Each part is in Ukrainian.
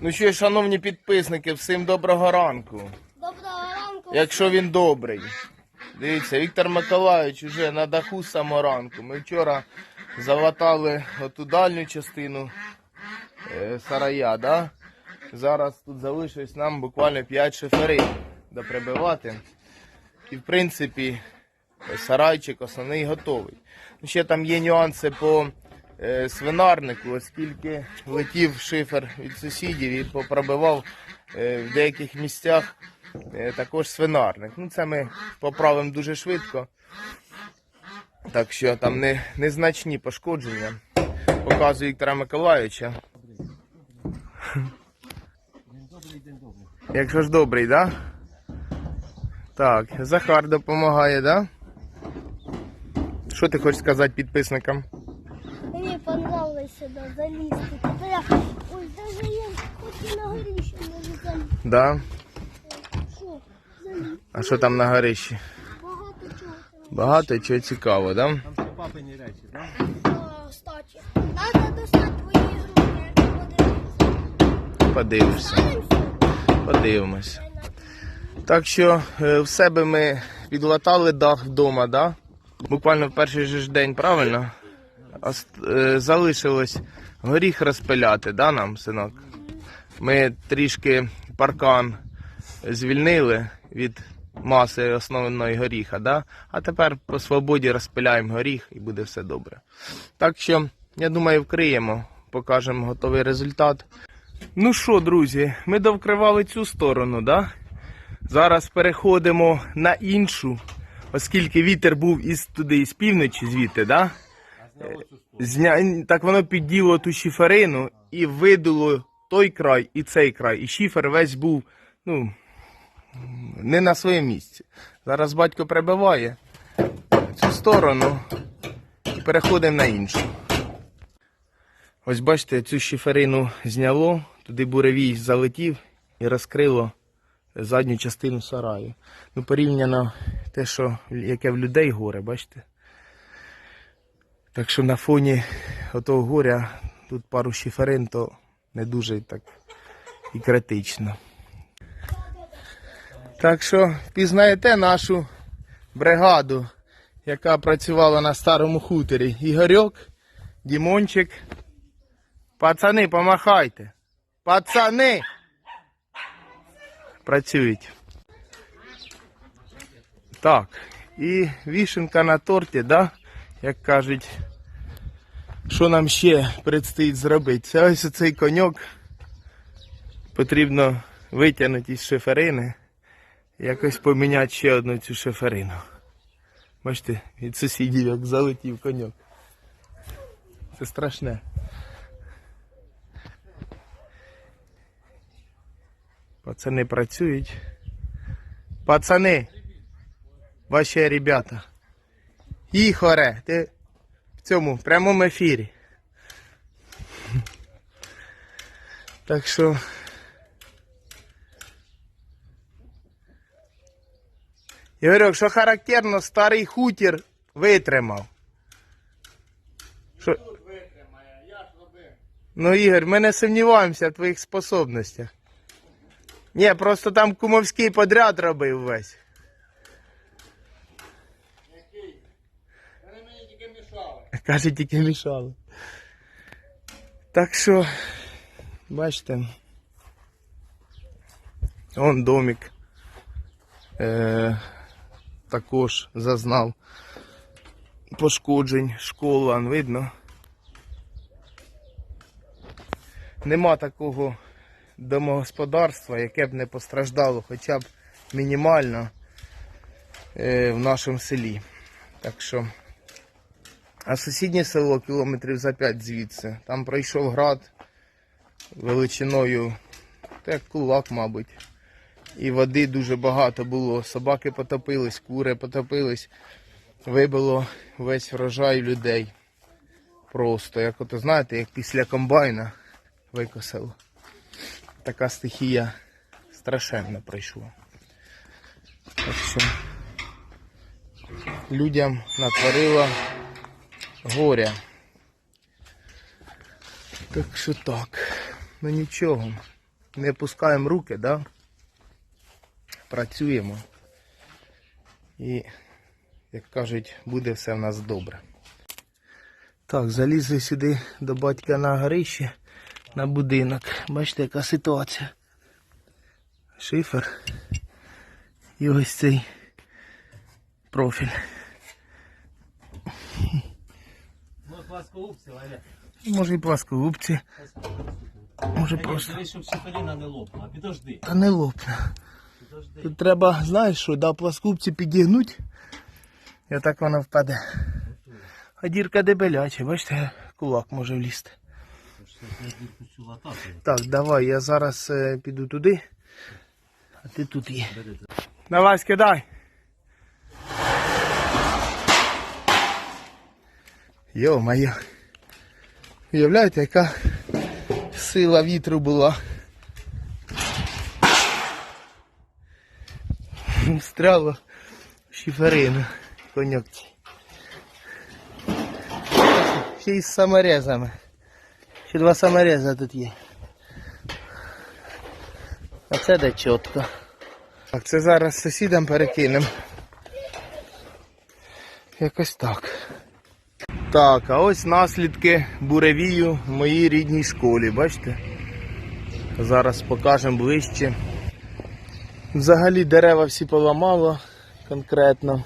Ну що, шановні підписники, всім доброго ранку. Доброго ранку. Якщо він добрий. Дивіться, Віктор Миколаївич уже на даху з самого ранку. Ми вчора залатали оту дальню частину е, сарая, да? Зараз тут залишилось нам буквально 5 шиферин доприбивати. І в принципі сарайчик основний готовий. Ще там є нюанси по свинарнику, оскільки летів шифер від сусідів і попробивав е, в деяких місцях е, також свинарник. Ну, це ми поправимо дуже швидко. Так що там не, незначні пошкодження. Показую Віктора Миколаївича. Якщо ж добрий, так? Да? Так, Захар допомагає, так? Да? Що ти хочеш сказати підписникам? Понравилось сюди залізти. Тепер я... Ой, даже я хоч і на горіще можу залізти. Да. Що? Залізти. А що там на горищі? Багато чого. Багато чого цікавого, да? Там все папині речі, так? А, Статі. Надо достати твої подивлюся. Подивишся. Подивимось. Так що е, в себе ми підлатали дах вдома, да? Буквально в перший же ж день, правильно? Е, Залишилось горіх розпиляти, да, нам, синок? Ми трішки паркан звільнили від маси основної горіха, да? а тепер по свободі розпиляємо горіх і буде все добре. Так що, я думаю, вкриємо, покажемо готовий результат. Ну що, друзі, ми довкривали цю сторону, да? Зараз переходимо на іншу, оскільки вітер був із туди, із півночі, звідти, да? Зня... Так воно підділо ту шиферину і видуло той край і цей край. І шифер весь був, ну, не на своєму місці. Зараз батько прибиває цю сторону і переходимо на іншу. Ось бачите, цю шиферину зняло, туди буревій залетів і розкрило задню частину сараю. Ну, порівняно те, що яке в людей горе, бачите? Так що на фоні отого горя тут пару шиферин, то не дуже так і критично. Так що пізнаєте нашу бригаду, яка працювала на старому хуторі. Ігорьок, Дімончик. Пацани, помахайте. Пацани. Працюють. Так. І вішенка на торті, да? Як кажуть, що нам ще предстоїть зробити? Це ось цей коньок. Потрібно витягнути із шиферини. Якось поміняти ще одну цю шиферину. Бачите, від сусідів як залетів коньок. Це страшне. Пацани працюють. Пацани, ваші ребята. Ігоре, ти в цьому в прямому ефірі. Так що. Ігорьок, що характерно, старий хутір витримав. Що... Ну, Ігор, ми не сумніваємося в твоїх способностях. Ні, просто там кумовський подряд робив весь. Вони мені тільки мішали. Каже, тільки мішали. Так що, бачите, он домик е, також зазнав пошкоджень, школа, видно. Нема такого домогосподарства, яке б не постраждало хоча б мінімально е, в нашому селі. Так що. А сусіднє село кілометрів за 5 звідси. Там пройшов град величиною, як кулак, мабуть. І води дуже багато було. Собаки потопились, кури потопились. Вибило весь врожай людей. Просто, як ото знаєте, як після комбайна викосило. Така стихія страшенно пройшла. Так що людям натворила горя. Так що так. Ну нічого. не пускаємо руки, да? працюємо. І, як кажуть, буде все в нас добре. Так, залізли сюди до батька на горище, на будинок. Бачите, яка ситуація. Шифер. І ось цей профіль. Ну, пласкоубці, Валя. Може і пласкогубці, може просто. Дивись, щоб шиферина не лопнула. Підожди. Та не лопне. Підожди. Тут треба, знаєш що, да, пласкубці підігнуть, і отак вона впаде. А дірка дебеляча, бачите, кулак може влізти. Я. Так, давай, я зараз е, піду туди, а ти тут є. Давай, скидай. Йо-моє. Уявляєте, яка сила вітру була. Встряло в шиферину коньокці. Ще й з саморезами. Ще два самореза тут є. А це де чітко. Так, це зараз сусідам перекинемо. Якось так. Так, а ось наслідки буревію в моїй рідній школі, бачите? Зараз покажемо ближче. Взагалі дерева всі поламало конкретно.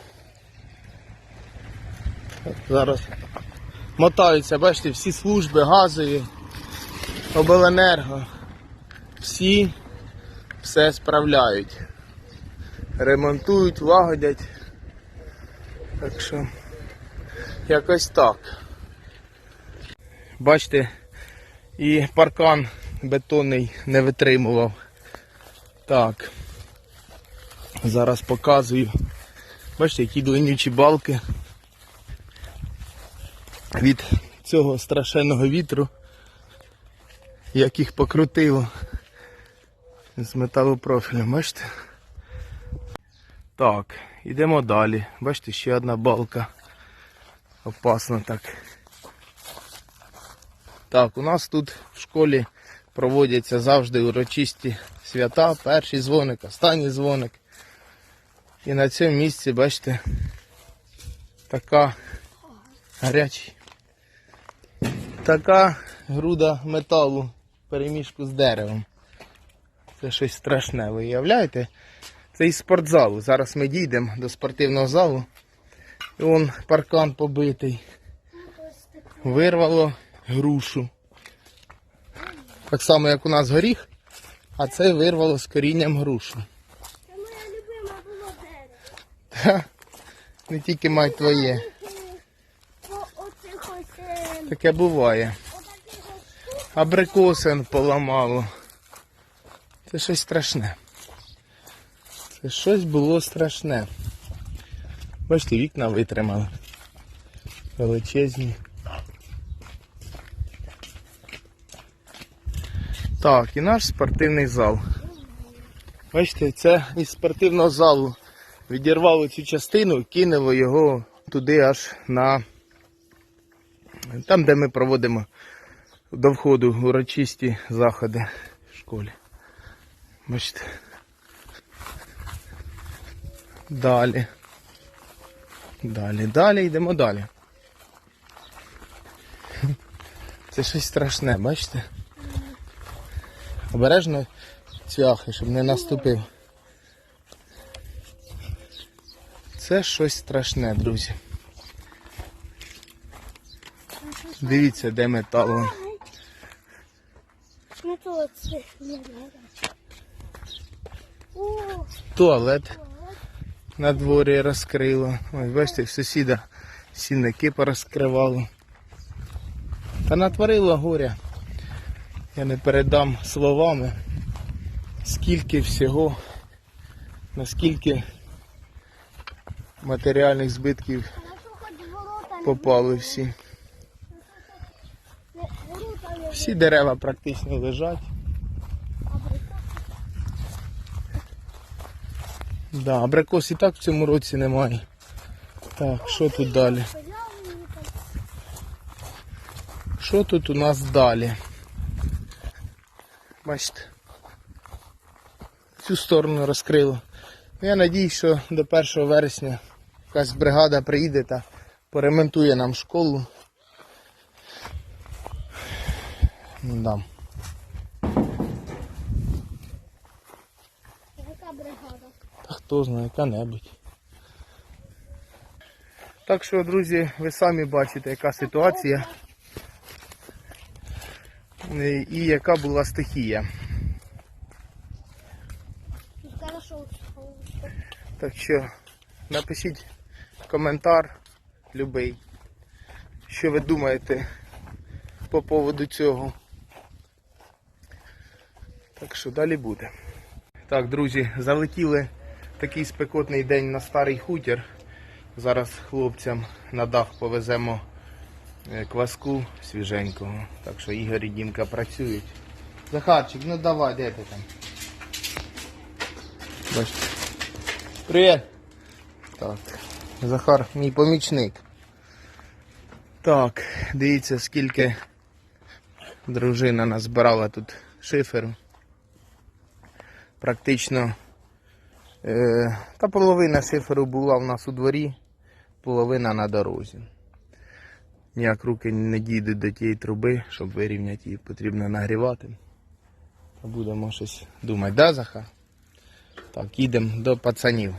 Зараз мотаються, бачите, всі служби газові, обленерго. Всі все справляють. Ремонтують, лагодять. Так що якось так. Бачите, і паркан бетонний не витримував. Так. Зараз показую. Бачите, які длиннючі балки від цього страшенного вітру, як їх покрутило з металопрофілем, бачите? Так, йдемо далі. Бачите, ще одна балка. Опасно так. Так, у нас тут в школі проводяться завжди урочисті свята. Перший дзвоник, останній дзвоник. І на цьому місці, бачите, така гарячий. Така груда металу в переміжку з деревом. Це щось страшне, ви уявляєте? Це із спортзалу. Зараз ми дійдемо до спортивного залу. Вон паркан побитий. Вирвало грушу. Так само, як у нас горіх, а це вирвало з корінням грушу. Це моя любима було дерево. Не тільки май твоє. Таке буває. Абрикосин поламало. Це щось страшне. Це щось було страшне. Бачите, вікна витримали. Величезні. Так, і наш спортивний зал. Бачите, це із спортивного залу відірвало цю частину і кинуло його туди аж на там, де ми проводимо до входу урочисті заходи в школі. Бачите. Далі. Далі, далі, йдемо далі. Це щось страшне, бачите? Обережно цвяхи, щоб не наступив. Це щось страшне, друзі. Дивіться, де метал. Ну. Туалет на дворі розкрило. Ось бачите, сусіда сінники порозкривало. Та натворило горя. Я не передам словами, скільки всього, наскільки матеріальних збитків попали всі. Всі дерева практично лежать. Да, абрикос і так в цьому році немає. Так, що тут далі? Що тут у нас далі? Бачите, цю сторону розкрило. Ну, Я надіюсь, що до 1 вересня якась бригада приїде та поремонтує нам школу. Ну, Да. Яка бригада? Та хто знає, яка-небудь. Так що, друзі, ви самі бачите, яка ситуація е, і яка була стихія. Так що напишіть коментар любий, що ви думаєте по поводу цього. Так що далі буде. Так, друзі, залетіли такий спекотний день на старий хутір. Зараз хлопцям на дах повеземо е, кваску свіженького. Так що Ігор і Дімка працюють. Захарчик, ну давай, де ти там? Бачите. Привіт! Так. Захар, мій помічник. Так, дивіться, скільки дружина назбирала тут шиферу. Практично та половина шиферу була в нас у дворі, половина на дорозі. Ніяк руки не дійдуть до тієї труби, щоб вирівняти її, потрібно нагрівати. Будемо щось думати, да, Заха? Так, їдемо до пацанів.